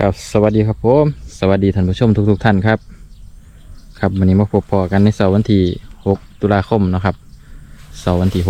กับสวัสดีครับผมสวัสดีท่านผู้ชมทุกๆทท่านครับ ครับวันนี้มาพบพอกันในเสาร์วันที่ 6 ตุลาคมนะครับเสาร์วันที่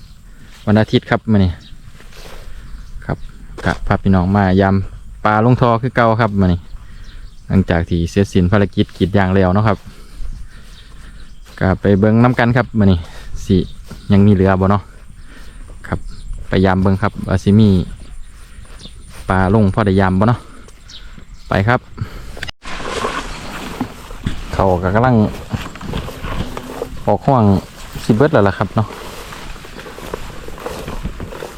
6 วันอาทิตย์ครับมานี่ครับกะพาพี่น้องมายำปลาลงทอคือเก่าครับมานี่หลังจากที่เสร็จสิ้นภารกิจกีดยางแล้วนะครับก็ไปเบิ้งน้ำกันครับมานี่สิยังมีเหลือบ่เนาะครับไปยามเบิ้งครับว่าสิมีปลาลงพอได้ยามบ่เนาะ ไปครับ เขาก็กำลังออกห่วงซิเบิร์ดแล้วล่ะครับเนาะ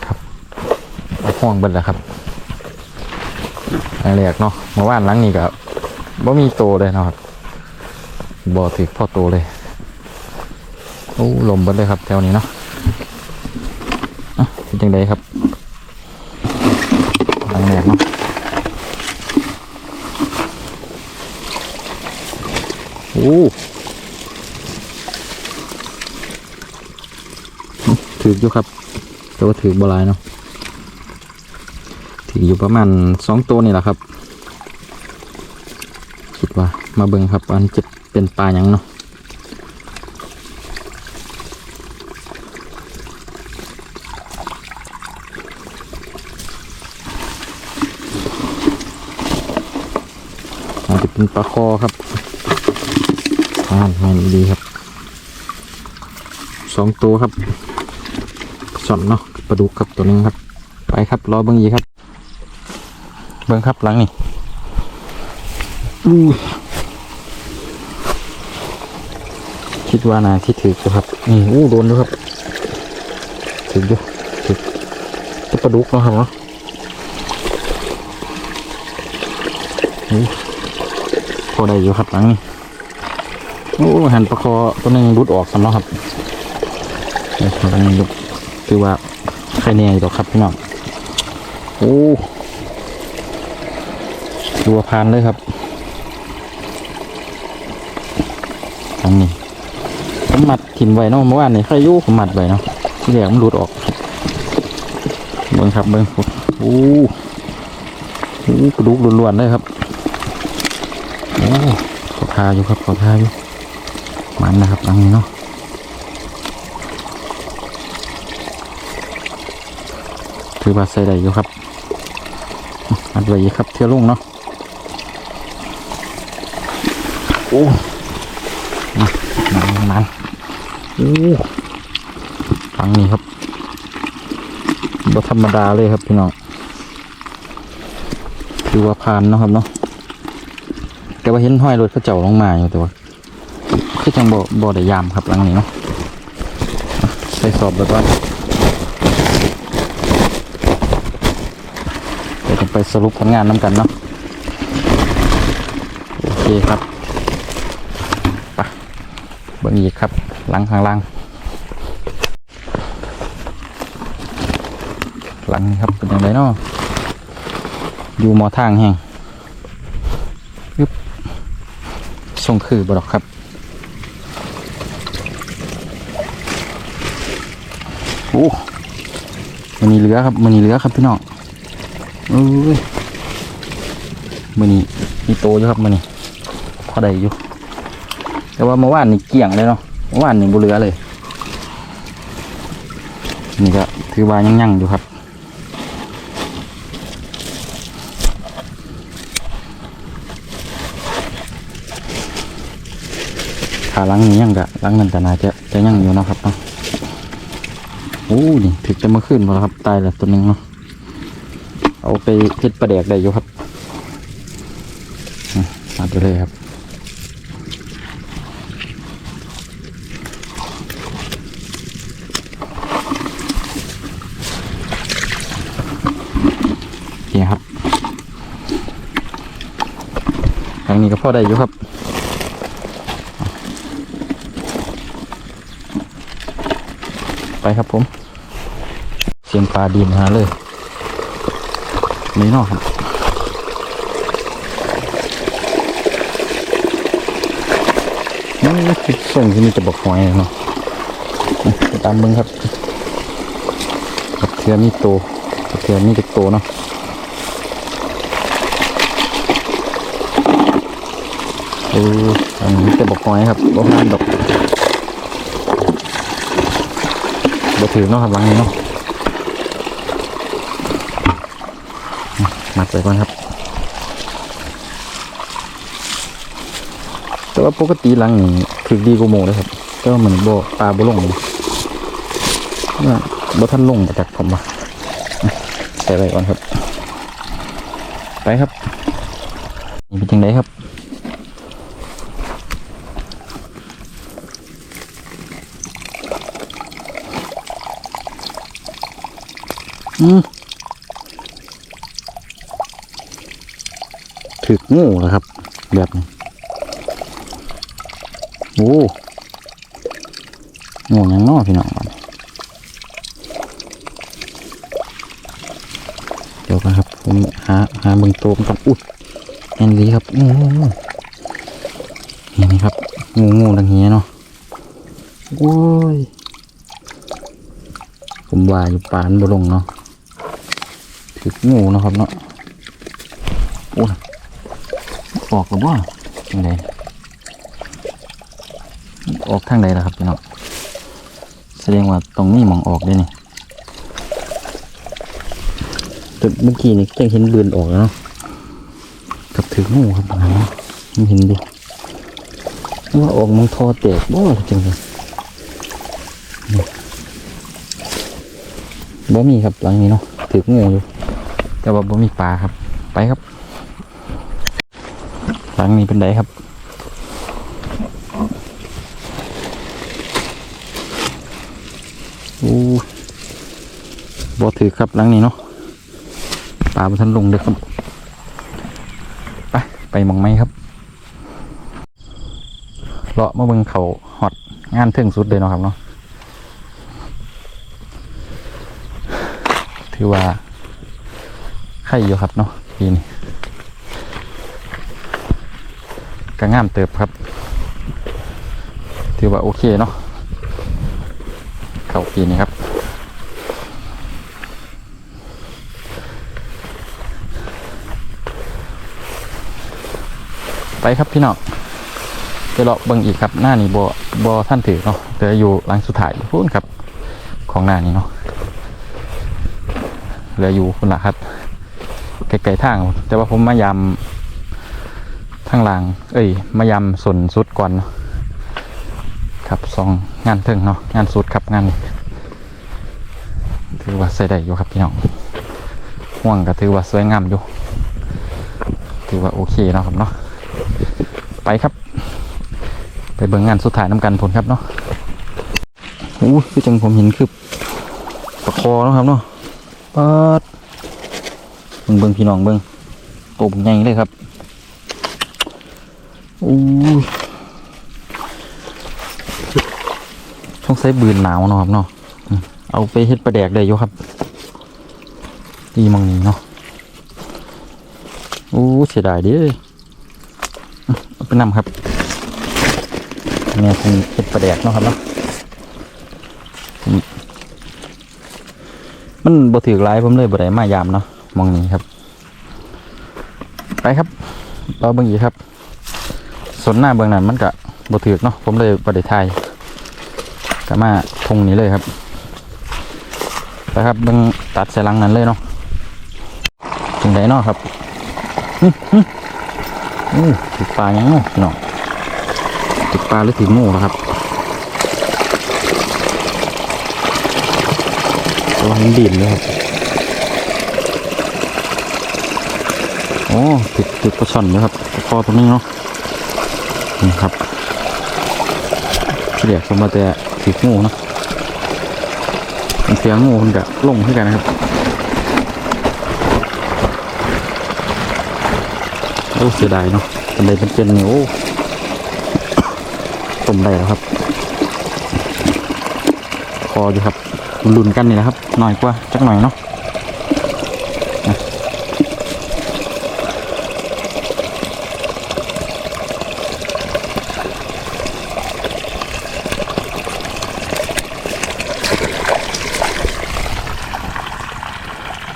ครับออกห่วงเบิร์ดแล้วครับอันแรกเนาะเมื่อวานหลังนี้ก็บ่มีโตเลยเนาะครับบ่ถือพ่อโตเลยโอ้ลมเบิดเลยครับแถวนี้เนาะอะเป็นจังไดครับหลังแรกเนาะ โอ้ถืออยู่ครับ แต่ว่าถือบลายเนาะถืออยู่ประมาณสองตัวนี่แหละครับ คิดว่ามาเบิ่งครับว่ามันจะเป็นปลาหยังเนาะอาจจะเป็นปลาคอครับ อ่านแมนดีครับสองตัวครับสอนเนาะปลาดุกครับตัวนึงครับ ไปครับรอเบิ้งอีครับ เบิ้งครับหลังนี่อู้คิดว่านาที่ถือครับนี่อู้โดนอยู่ครับถืออยู่ถือจะปลาดุกเนาะครับเนาะอู้พอได้อยู่ครับหลังนี่ โอ้หันประคอตัวหนึงรุดออกสำเนาะครับเดี๋ยวตัวนึงรุดคือว่าใครเนี่ยอยู่อครับพี่น้องโอ้ตัวพานเลยครับอันนี้ผมมัดถิ่นไว้เนาะเมื่อวานนี่ใครยู่ผมมัดไว้เนาะที่แรกมันรุดออกเบิ้งครับเบิ้งโอ้โหกระดูกล้วนๆเลยครับโอ้ขอทาอยู่ครับขอทาอยู่ มันนะครับอันนี้เนาะถือว่าใส่ได้อยู่ครับอัดไว้อยู่ครับเที่ยวลุงเนาะโอ้มันมันมันโอ้ฟังนี้ครับบธรรมดาเลยครับพี่น้องถือว่าผ่านเนาะครับเนาะแต่ว่าเห็นห้อยรถเขาเจ้าลงมาอยู่แต่ว่า คือจังบ่บ่ได้ยามครับหลังนี้เนาะใส่สอบแบบว่าเดี๋ยวไปสรุปผลงานน้ำกันเนาะโอเคครับไปเบิ่งอีกครับหลังข้างล่างหลังนี้ครับเป็นยังไงเนาะอยู่มอทางแห้งยึบส่งคือบดอกครับ โอ้ มันนี่เหลือครับมันนี่เหลือครับพี่น้องเอ้ยมันนี่มีโตอยู่ครับมันนี่พอได้อยู่ แต่ว่าเมื่อวานนี่เกลี่ยงเลยเนาะเมื่อวานนี่บุเหลือเลย นี่ก็ถือว่ายังยังอยู่ครับขาลังนี้ยังกะลังนั้นแต่น่าจะจะยังอยู่นะครับเนาะ โอ้นี่ถึกจะมาขึ้นมาแล้วครับ ตายแล้วตัวหนึ่งเนาะ เอาไปเพ็ดประแดกได้อยู่ครับมาไปเลยครับโอเคครับทางนี้ก็พอได้อยู่ครับไปครับผม เสียงปลาดินหาเลยนี่เนาะครับนี่คือส่งที่นี่จะบอกหอยเนาะไปตามมึงครับกับเทือมีโตกับเทือมีเด็กโตเนาะเอออันนี้แต่บอกน้อยครับบอกงานดอกบ่ถือเนาะครับหลังนี้เนาะ มัดไปก่อนครับ แต่ว่าปกติหลังนี้ถือดีกว่าโมเลยครับ แต่ว่าเหมือนบ่ปลาบ่ลงเนี่ยบ่ท่านลงมาจากผมมาใส่ไปก่อนครับ ไปครับนี่เป็นยังไงครับอืม ถึกงูแล้วครับ แบบนี้โอ้งูยังนอพี่น้องเดี๋ยวกันครับผมหาหาเบิ่งโตมกันอุ้ยแอนลีครับงูงูงูนี่นี่ครับงูงูดังเฮียเนาะโอ้ยผมว่าอยู่ปานบ่ลงเนาะถึกงูนะครับเนาะโอ้ย ออกหรือว่ายังไงออกทางใดล่ะครับพี่น้องแสดงว่าตรงนี้มองออกได้นี่แต่เมื่อกี้นี่แจ้งเห็นเบือนออกแล้วเนาะกับถืองูครับนะมันเห็นดิว่าออกมังทอแตกบ่จังเลยนี่บ่มีครับหลังนี้เนาะถืองูอยู่แต่ว่าบ่มีปลาครับไปครับ หลังนี้เป็นไดครับโอ้บอถือครับหลังนี้เนาะปลาบนทันลงเด็กครับ ไป ไปมองไม้ครับเลาะมาเบิ่งเขาหอดงานถึงสุดเลยเนาะครับเนาะถือว่าไข่อยู่ครับเนาะปีนี้ ก็งามเติบครับ ถือว่าโอเคเนาะเข้าปีนี้ครับ ไปครับพี่น้องไปเลาะเบิ่งอีกครับ หน้านี้บอบอท่านถือเนาะเดี๋ยวอยู่หลังสุดท้ายพูนครับ ของหน้านี้เนาะเหลืออยู่คุณละครับไกลๆทาง แต่ว่าผมมายำ ทางหลังเอ้ยมายำส่วนสุดก่อนเนาะครับสองงานเทิงเนาะงานสุดครับงานถือว่าใส่ได้อยู่ครับพี่น้องห่วงก็ถือว่าสวยงามอยู่ ถือว่าโอเคเนาะครับเนาะไปครับ ไปเบิ่งงานสุดท้ายน้ำกันผลครับเนาะโอ้คือจังผมเห็นคือปลาคอเนาะครับเนาะปัดเบิ่งเบิ่งพี่น้องเบิ่งตัวใหญ่เลยครับ อ้ต้องใส่บืนหนาวเนาะครับเนาะเอาไปเฮ็ดปลาแดกได้อยู่ครับดีมังนี้เนาะโอ้เสียดายดิเอาไปนำครับเนี่ยเป็นเฮ็ดปลาแดกเนาะครับเนาะมันบ่ถือร้ายผมเลยบ่ได้มายามเนาะมองนี้ครับ ไปครับเราเบิ่งอีกครับ นหน้าเบื้องนั้นมันก็บถือเนาะผมเลยบ่ได้ถ่ายก็มาทงนี้เลยครับไปครับเบิ่งตัดใส่ลังนั้นเลยเนาะถึงไดเนาะครับอืออือติดปลายังเนาะพี่น้องติดปลาหรือติดงูนะครับตัวดินเลยครับโอ้ติดติดปลาช่อนเลยครับคอตัวนี้เนาะ นี่ครับที่เรียกสมาแต่ติดงูนะเสียงงูมันจะลงขึ้นกันนะครับโอ้เสียดายเนาะเป็นไรเป็นเป็นนี่โอ้ต้มได้แล้วครับ คออยู่ครับมันลุนกันนี่แหละครับ หน่อยกว่าจักหน่อยเนาะ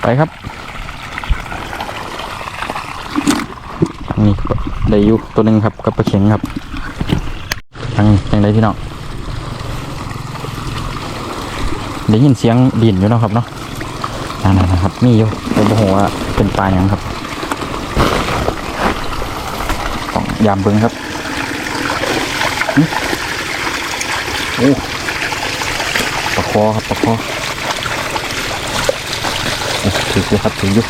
ไปครับนี่ได้อยุตัวหนึ่งครับกับปลาเข็งครับทางยังไงพี่น้องได้ยินเสียงดินอยู่นะครับเนาะนั่นนะครับมีอยู่แต่บ่ฮู้ว่าเป็นปลาหยังครับต้องยามเบิ่งครับอื้อโอ้ปลาคอครับปลาคอ ถือครับถืออยู่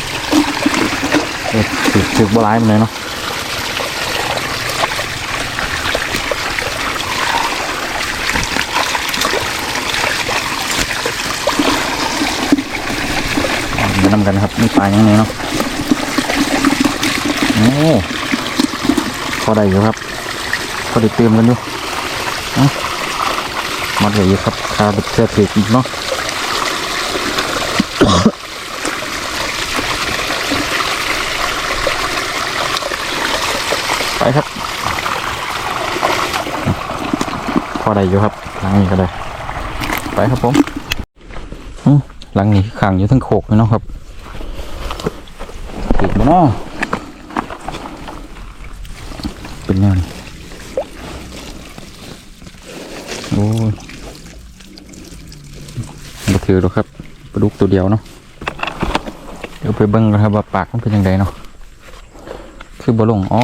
ถือถือบ่ร้ายมันเลยเนาะนำกันครับนี่ปลาอย่างไงเนาะโอ้พอได้อยู่ครับพอได้เติมกันอยู่เอ้ามัดไว้อยู่ครับคาเบ็ดเสื้อถือเนาะ ไปครับ พอได้อยู่ครับหลังนี้ก็ได้ ไปครับผมหลังนี้ขังอยู่ทั้งโขกเลยเนาะครับติดมาเนาะเป็นแนวนี้โอ้ยมาถือหรอครับปลาดุกตัวเดียวเนาะเดี๋ยวไปเบิ้งกันครับว่าปากมันเป็นยังไงเนาะคือบอลงอ๋อ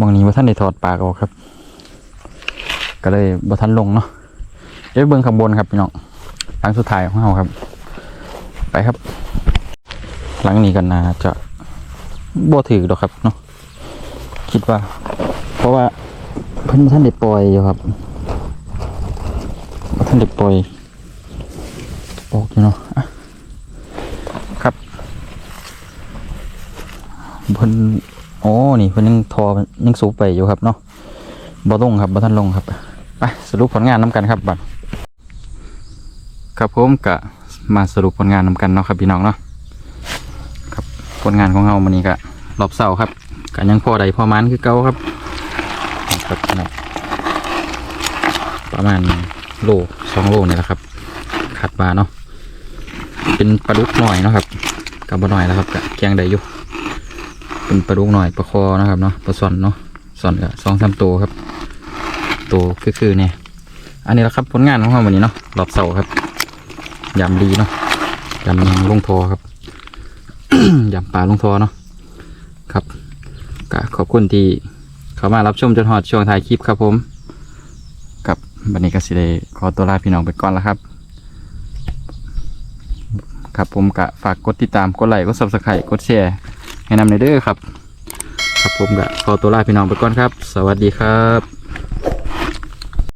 บางนี้ว่าท่านได้ถอดปากออกครับ ก็เลยบ่ท่านลงเนาะเดี๋ยวเบิ้งข้างบนครับพี่น้องหลังสุดท้ายของเราครับ ไปครับ หลังนี้กันนาจะบ่ถือดอกครับเนาะคิดว่า เพราะว่าเพิ่นท่านได้ปล่อยอยู่ครับบ่ท่านได้ปล่อยออกอยู่เนาะอะครับเพิ่น โอ้นี่เพิ่นยังทอยังสูบไปอยู่ครับเนาะบ่ลงครับบ่ท่านลงครับไปสรุปผลงานน้ำกันครับบัดครับผมกะมาสรุปผลงานนำกันเนาะครับพี่น้องเนาะครับผลงานของเราวันนี้กะรอบเสาครับกะยังพอใดพอมันคือเก่าครับครับนะประมาณโลสองโลนี่แหละครับขัดมาเนาะเป็นปลาดุกหน่อยเนาะครับกับบหน่อยแล้วครับกะแกงได้อยู่ เป็นปลาดุกหน่อยปลาคอนะครับเนาะปลาซ่อนเนาะซ่อนกะสองสามตัวครับ ตัวคือคือเนี่ยอันนี้แหละครับผลงานของเราวันนี้เนาะรอบเสาครับยำดีเนาะยำยังลงทอครับยำปลาลงทอเนาะครับก็ขอบคุณที่เข้ามารับชมจนหอดช่วงท้ายคลิปครับผมกับบันนี้ก็สิได้ขอตัวลาพี่น้องไปก่อนแล้วครับ ครับผมก็ฝากกดติดตามกดไลค์กดซับสไครต์กดแชร์ แนะนำในเด้อครับ ครับผมก็ขอตัวลาพี่น้องไปก่อนครับ สวัสดีครับ